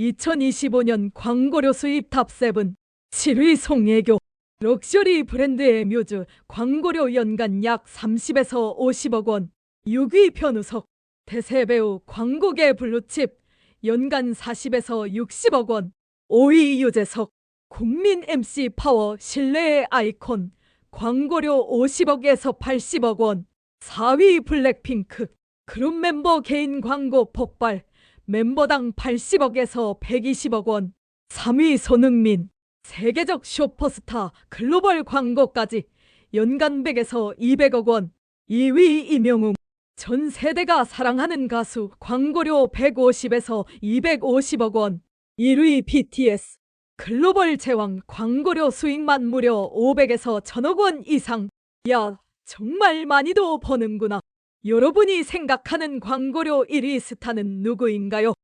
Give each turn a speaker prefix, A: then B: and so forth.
A: 2025년 광고료 수입 탑7 7위 송혜교. 럭셔리 브랜드의 뮤즈 광고료 연간 약 30에서 50억 원. 6위 변우석 대세 배우 광고계 블루칩 연간 40에서 60억 원. 5위 유재석 국민 MC 파워 신뢰의 아이콘 광고료 50억에서 80억 원. 4위 블랙핑크 그룹 멤버 개인 광고 폭발 멤버당 80억에서 120억 원 3위 손흥민 세계적 슈퍼스타 글로벌 광고까지 연간 100에서 200억 원 2위 임영웅. 전 세대가 사랑하는 가수 광고료 150에서 250억 원 1위 BTS 글로벌 제왕 광고료 수익만 무려 500에서 1000억 원 이상. 야 정말 많이도 버는구나 여러분이 생각하는 광고료 1위 스타는 누구인가요?